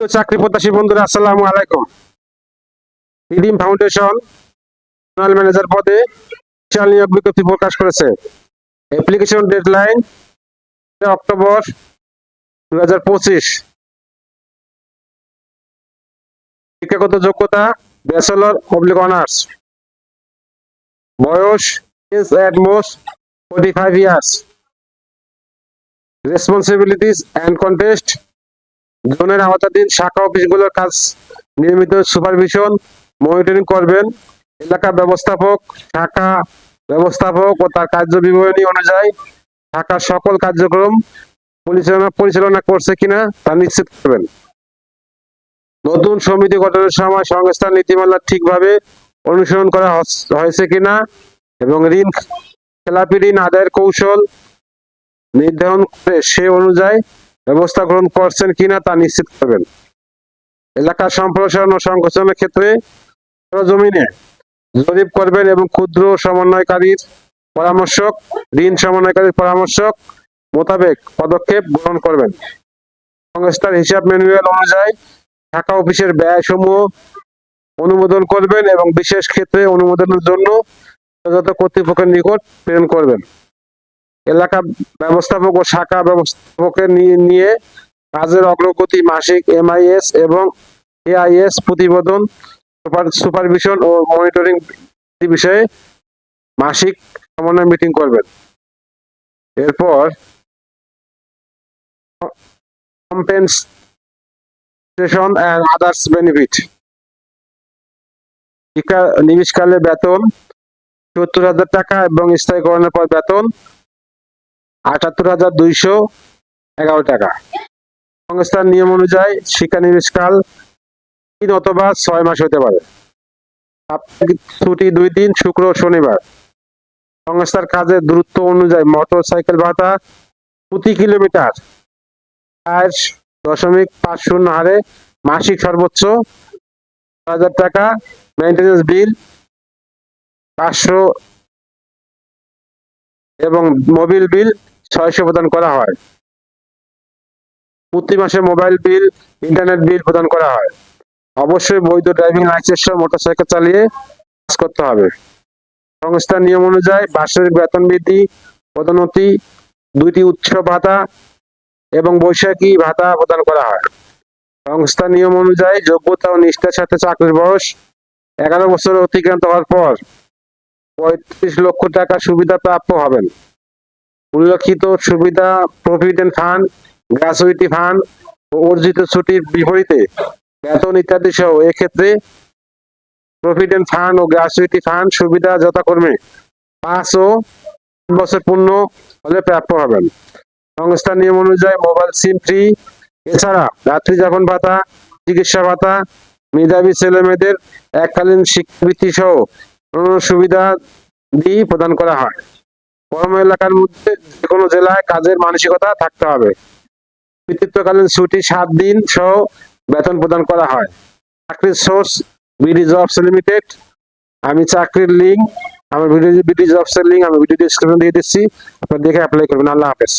চাকরি প্রত্যাশী বন্ধুরা, আসসালামু আলাইকুম। রিডিম ফাউন্ডেশন জেনারেল ম্যানেজার পদে বিশাল নিয়োগ বিজ্ঞপ্তি প্রকাশ করেছে। অ্যাপ্লিকেশন ডেডলাইন অক্টোবর দু হাজার পঁচিশ। শিক্ষাগত যোগ্যতা ব্যাচেলর পাবলিক অনার্স। বয়স is at most forty five years. Responsibilities and contest জোনের আওতাধীন শাখা অফিসগুলোর কাজ নিয়মিত সুপারভিশন, মনিটরিং করবেন। এলাকা ব্যবস্থাপক, শাখা ব্যবস্থাপক ও তার কার্য বিবরণী অনুযায়ী শাখার সকল কার্যক্রম পরিচালনা পরিচালনা করছে কিনা তা নিশ্চিত করবেন। নতুন সমিতি গঠনের সময় সংস্থার নীতিমালা ঠিকভাবে অনুসরণ করা হয়েছে কিনা এবং ঋণ খেলাপি ঋণ আদায়ের কৌশল নির্ধারণ করে সে অনুযায়ী ব্যবস্থা গ্রহণ করছেন কিনা তা নিশ্চিত করবেন। এলাকার সম্প্রসারণ ও সংগঠনের ক্ষেত্রে জমিনে জরিপ করবেন এবং ক্ষুদ্র সমন্বয়কারীর পরামর্শক, ঋণ সমন্বয়কারীর পরামর্শক মোতাবেক পদক্ষেপ গ্রহণ করবেন। সংস্থার হিসাব ম্যানুয়াল অনুযায়ী শাখা অফিসের ব্যয় সমূহ অনুমোদন করবেন এবং বিশেষ ক্ষেত্রে অনুমোদনের জন্য যথাযথ কর্তৃপক্ষের নিকট প্রেরণ করবেন। এলাকা ব্যবস্থাপক ও শাখা ব্যবস্থাপকের নিয়ে- কাজের অগ্রগতি, মাসিক এমআইএস এবং এআইএস প্রতিবেদন সুপারভিশন ও মনিটরিং বিষয়ে মাসিক সমন্বয় মিটিং করবেন। এরপর কম্পেনসেশন অ্যান্ড আদার্স বেনিফিট। নিবিশকালে বেতন সত্তর হাজার টাকা এবং স্থায়ীকরণের পর বেতন আটাত্তর হাজার দুইশো এগারো টাকা। সংস্থার নিয়ম অনুযায়ী শিক্ষা শিক্ষানিবেশকাল তিন অথবা ছয় মাস হতে পারে। ছুটি দুই দিন, শুক্র শনিবার। সংস্থার কাজের দূরত্ব অনুযায়ী মোটর সাইকেল ভাতা প্রতি কিলোমিটার দশমিক পাঁচ শূন্য হারে মাসিক সর্বোচ্চ হাজার টাকা। মেনটেন্যান্স বিল পাঁচশো এবং মোবিল বিল ছয়শো প্রদান করা হয়। প্রতি মাসে মোবাইল বিল, ইন্টারনেট বিল প্রদান করা হয়। অবশ্যই বৈধ ড্রাইভিং লাইসেন্স সহ মোটরসাইকেল চালিয়ে কাজ করতে হবে। সংস্থার নিয়ম অনুযায়ী বার্ষিক বেতন বৃদ্ধি, পদোন্নতি, দুইটি উৎসব ভাতা এবং বৈশাখী ভাতা প্রদান করা হয়। সংস্থার নিয়ম অনুযায়ী যোগ্যতা ও নিষ্ঠার সাথে চাকরির বয়স এগারো বছর অতিক্রান্ত হওয়ার পর পঁয়ত্রিশ লক্ষ টাকা সুবিধা প্রাপ্য হবেন। উল্লেখিত সুবিধা প্রভিডেন্ট ফান্ড গ্র্যাচুইটি ফান্ড অর্জিত ছুটির বিপরীতে বেতন ইত্যাদি সহ এক্ষেত্রে প্রভিডেন্ট ফান্ড ও গ্র্যাচুইটি ফান্ড সুবিধা যথাক্রমে পাঁচ ও তিন বছর পূর্ণ হলে প্রাপ্য হবেন। সংস্থার নিয়ম অনুযায়ী মোবাইল সিম ফ্রি। এছাড়া রাত্রি যাপন ভাতা, চিকিৎসা ভাতা, মেধাবী ছেলে মেয়েদের এককালীন শিক্ষাবৃত্তি সহ সুবিধা দিয়ে প্রদান করা হয়। কর্ম এলাকার মধ্যে যে কোনো জেলায় কাজের মানসিকতা থাকতে হবে। কৃতিত্বকালীন ছুটি সাত দিন সহ বেতন প্রদান করা হয়। চাকরির সোর্স বিডি জবস লিমিটেড আমি চাকরির লিঙ্ক আমার ভিডিও বিডি জবসের লিঙ্ক আমি ভিডিও ডিসক্রিপশন দিয়ে দিচ্ছি। আপনার দেখে অ্যাপ্লাই করবেন। আল্লাহ হাফেজ।